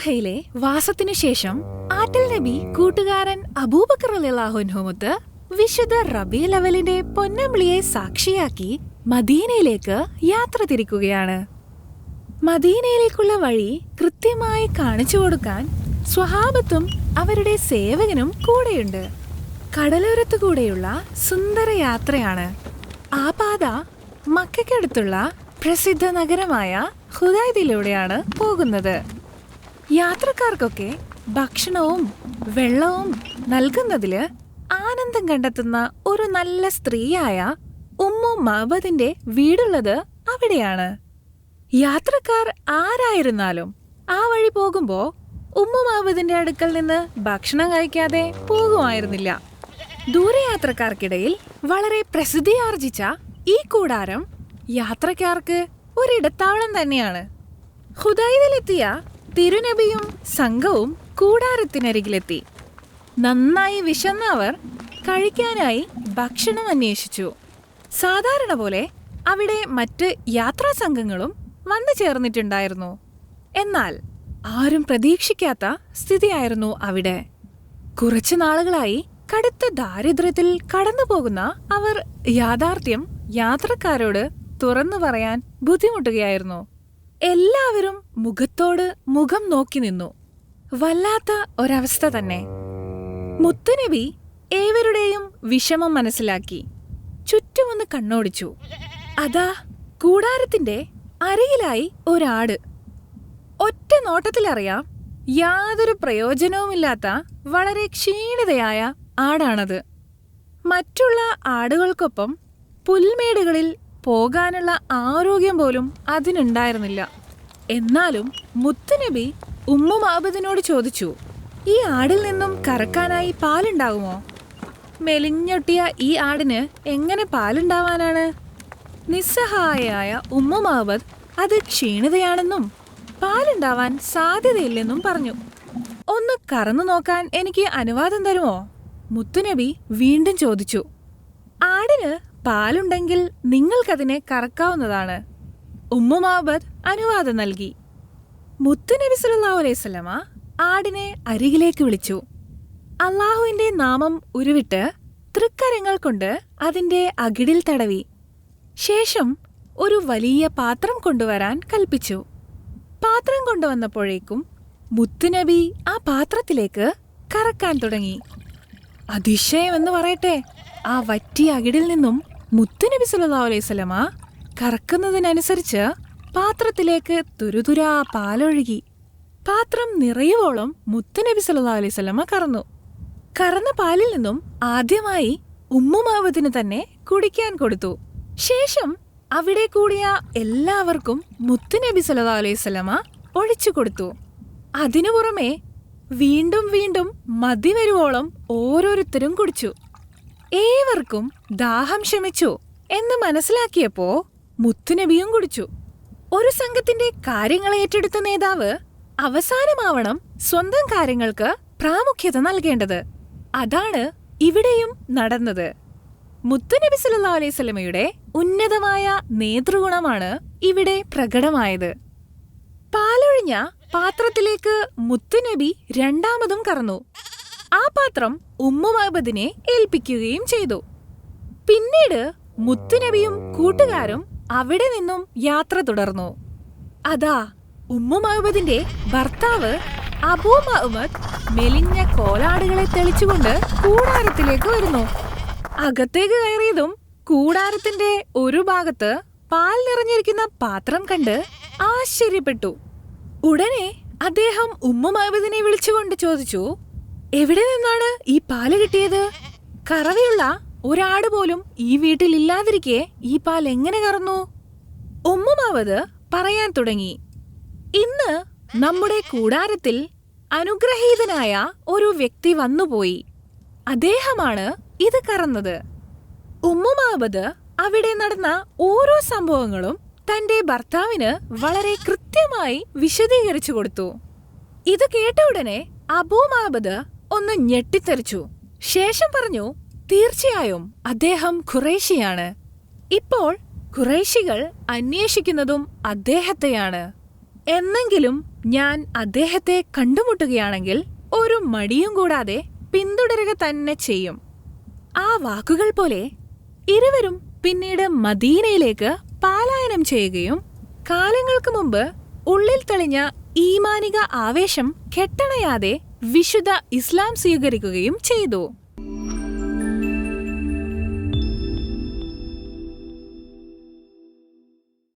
ഗുഹയിലെ വാസത്തിനു ശേഷം ആറ്റൽ നബി കൂട്ടുകാരൻ അബൂബക്കർ അലിള്ളാഹുൻഹുമത്ത് വിശുദ്ധ റബി ലവലിന്റെ പൊന്നമ്പിളിയെ സാക്ഷിയാക്കി മദീനയിലേക്ക് യാത്ര തിരിക്കുകയാണ്. മദീനയിലേക്കുള്ള വഴി കൃത്യമായി കാണിച്ചു കൊടുക്കാൻ സ്വഹാബത്തും അവരുടെ സേവകനും കൂടെയുണ്ട്. കടലോരത്തു കൂടെയുള്ള സുന്ദര യാത്രയാണ്. ആ പാത മക്കയ്ക്കടുത്തുള്ള പ്രസിദ്ധ നഗരമായ ഹുദൈദിലൂടെയാണ് പോകുന്നത്. യാത്രക്കാർക്കൊക്കെ ഭക്ഷണവും വെള്ളവും നൽകുന്നതിൽ ആനന്ദം കണ്ടെത്തുന്ന ഒരു നല്ല സ്ത്രീയായ ഉമ്മു മഹബദിന്റെ വീടുള്ളത് അവിടെയാണ്. യാത്രക്കാർ ആരായിരുന്നാലും ആ വഴി പോകുമ്പോ ഉമ്മു മഹബദിന്റെ അടുക്കൽ നിന്ന് ഭക്ഷണം കഴിക്കാതെ പോകുമായിരുന്നില്ല. ദൂരയാത്രക്കാർക്കിടയിൽ വളരെ പ്രസിദ്ധിയാർജിച്ച ഈ കൂടാരം യാത്രക്കാർക്ക് ഒരിടത്താവളം തന്നെയാണ്. ഹുദൈദിലെത്തിയ തിരുനബിയും സംഘവും കൂടാരത്തിനരികിലെത്തി. നന്നായി വിശന്ന അവർ കഴിക്കാനായി ഭക്ഷണം അന്വേഷിച്ചു. സാധാരണ പോലെ അവിടെ മറ്റ് യാത്രാ സംഘങ്ങളും വന്നു ചേർന്നിട്ടുണ്ടായിരുന്നു. എന്നാൽ ആരും പ്രതീക്ഷിക്കാത്ത സ്ഥിതിയായിരുന്നു അവിടെ. കുറച്ചു നാളുകളായി കടുത്ത ദാരിദ്ര്യത്തിൽ കടന്നുപോകുന്ന അവർ യാഥാർത്ഥ്യം യാത്രക്കാരോട് തുറന്നു പറയാൻ ബുദ്ധിമുട്ടുകയായിരുന്നു. എല്ലാവരും മുഖത്തോട് മുഖം നോക്കി നിന്നു. വല്ലാത്ത ഒരവസ്ഥ തന്നെ. മുത്തുനബി ഏവരുടെയും വിഷമം മനസ്സിലാക്കി. ചുറ്റുമൊന്ന് കണ്ണോടിച്ചു. അതാ കൂടാരത്തിന്റെ അരയിലായി ഒരാട്. ഒറ്റ നോട്ടത്തിലറിയാം യാതൊരു പ്രയോജനവുമില്ലാത്ത വളരെ ക്ഷീണിതയായ ആടാണത്. മറ്റുള്ള ആടുകൾക്കൊപ്പം പുൽമേടുകളിൽ പോകാനുള്ള ആരോഗ്യം പോലും അതിനുണ്ടായിരുന്നില്ല. എന്നാലും മുത്തുനബി ഉമ്മുമാബദിനോട് ചോദിച്ചു ഈ ആടിൽ നിന്നും കറക്കാനായി പാലുണ്ടാകുമോ മെലിഞ്ഞൊട്ടിയ ഈ ആടിന് എങ്ങനെ പാലുണ്ടാവാനാണ്? നിസ്സഹായയായ ഉമ്മുമാബദ് അത് ക്ഷീണിതയാണെന്നും പാലുണ്ടാവാൻ സാധ്യതയില്ലെന്നും പറഞ്ഞു. ഒന്ന് കറന്നു നോക്കാൻ എനിക്ക് അനുവാദം തരുമോ? മുത്തുനബി വീണ്ടും ചോദിച്ചു ആടിന് പാലുണ്ടെങ്കിൽ നിങ്ങൾക്കതിനെ കറക്കാവുന്നതാണ്. ഉമ്മുമാബദ് അനുവാദം നൽകി. മുത്തുനബി സല്ലല്ലാഹു അലൈഹി വസല്ലമ ആടിനെ അരികിലേക്ക് വിളിച്ചു. അള്ളാഹുവിന്റെ നാമം ഉരുവിട്ട് തൃക്കരങ്ങൾ കൊണ്ട് അതിന്റെ അകിടിൽ തടവി. ശേഷം ഒരു വലിയ പാത്രം കൊണ്ടുവരാൻ കൽപ്പിച്ചു. പാത്രം കൊണ്ടുവന്നപ്പോഴേക്കും മുത്തുനബി ആ പാത്രത്തിലേക്ക് കറക്കാൻ തുടങ്ങി. അതിശയമെന്ന് പറയട്ടെ ആ വറ്റി അകിടിൽ നിന്നും മുത്തുനബി സല്ലല്ലാഹു അലൈഹി വസല്ലമ കറക്കുന്നതിനനുസരിച്ച് പാത്രത്തിലേക്ക് തുരുതുരാ പാലൊഴുകി. പാത്രം നിറയുവോളം മുത്തുനബി സല്ലല്ലാഹു അലൈഹി വസല്ലമ കറന്നു. കറന്ന പാലിൽ നിന്നും ആദ്യമായി ഉമ്മുമാവതിന് തന്നെ കുടിക്കാൻ കൊടുത്തു. ശേഷം അവിടെ കൂടിയ എല്ലാവർക്കും മുത്തുനബി സല്ലല്ലാഹു അലൈഹി വസല്ലമ ഒഴിച്ചു കൊടുത്തു. അതിനു പുറമെ വീണ്ടും വീണ്ടും മതി വരുവോളം ഓരോരുത്തരും കുടിച്ചു. ഏവർക്കും ദാഹം ശമിച്ചു എന്ന് മനസ്സിലാക്കിയപ്പോ മുത്തുനബിയും കുടിച്ചു. ഒരു സംഘത്തിന്റെ കാര്യങ്ങൾ ഏറ്റെടുത്ത നേതാവ് അവസാനമാവണം സ്വന്തം കാര്യങ്ങൾക്ക് പ്രാമുഖ്യത നൽകേണ്ടത്. അതാണ് ഇവിടെയും നടന്നത്. മുത്തുനബി സല്ലാ അലൈഹി സ്വലമയുടെ ഉന്നതമായ നേതൃഗുണമാണ് ഇവിടെ പ്രകടമായത്. പാലൊഴിഞ്ഞ പാത്രത്തിലേക്ക് മുത്തുനബി രണ്ടാമതും കറന്നു ആ പാത്രം ഉമ്മുമഹബദിനെ ഏൽപ്പിക്കുകയും ചെയ്തു. പിന്നീട് മുത്തുനബിയും കൂട്ടുകാരും അവിടെ നിന്നും യാത്ര തുടർന്നു. അതാ ഉമ്മുമഹബദിന്റെ ഭർത്താവ് അബൂ മഹമ്മദ് മെലിഞ്ഞ കോലാടുകളെ തെളിച്ചുകൊണ്ട് കൂടാരത്തിലേക്ക് വരുന്നു. അകത്തേക്ക് കയറിയതും കൂടാരത്തിന്റെ ഒരു ഭാഗത്ത് പാൽ നിറഞ്ഞിരിക്കുന്ന പാത്രം കണ്ട് ആശ്ചര്യപ്പെട്ടു. ഉടനെ അദ്ദേഹം ഉമ്മ മഹബദിനെ വിളിച്ചുകൊണ്ട് ചോദിച്ചു എവിടെ നിന്നാണ് ഈ പാൽ കിട്ടിയത്? കറവയുള്ള ഒരാട് പോലും ഈ വീട്ടിൽ ഇല്ലാതിരിക്കെ ഈ പാൽ എങ്ങനെ കറന്നു? ഒമ്മുമാവത് പറയാൻ തുടങ്ങി. ഇന്ന് നമ്മുടെ കൂടാരത്തിൽ അനുഗ്രഹീതനായ ഒരു വ്യക്തി വന്നുപോയി. അദ്ദേഹമാണ് ഇത് കറന്നത്. ഉമ്മുമാവത് അവിടെ നടന്ന ഓരോ സംഭവങ്ങളും തന്റെ ഭർത്താവിന് വളരെ കൃത്യമായി വിശദീകരിച്ചു കൊടുത്തു. ഇത് കേട്ട ഉടനെ അബൂമാബദ് ഒന്ന് ഞെട്ടിത്തെറിച്ചു. ശേഷം പറഞ്ഞു തീർച്ചയായും അദ്ദേഹം ഖുറേഷിയാണ് ഇപ്പോൾ ഖുറേഷികൾ അന്വേഷിക്കുന്നതും അദ്ദേഹത്തെയാണ്. എന്നെങ്കിലും ഞാൻ അദ്ദേഹത്തെ കണ്ടുമുട്ടുകയാണെങ്കിൽ ഒരു മടിയും കൂടാതെ പിന്തുടരുക തന്നെ ചെയ്യും. ആ വാക്കുകൾ പോലെ ഇരുവരും പിന്നീട് മദീനയിലേക്ക് പാലായനം ചെയ്യുകയും കാലങ്ങൾക്ക് മുമ്പ് ഉള്ളിൽ തെളിഞ്ഞ ഈമാനിക ആവേശം കെട്ടണയാതെ വിശുദ്ധ ഇസ്ലാം സ്വീകരിക്കുകയും ചെയ്തു.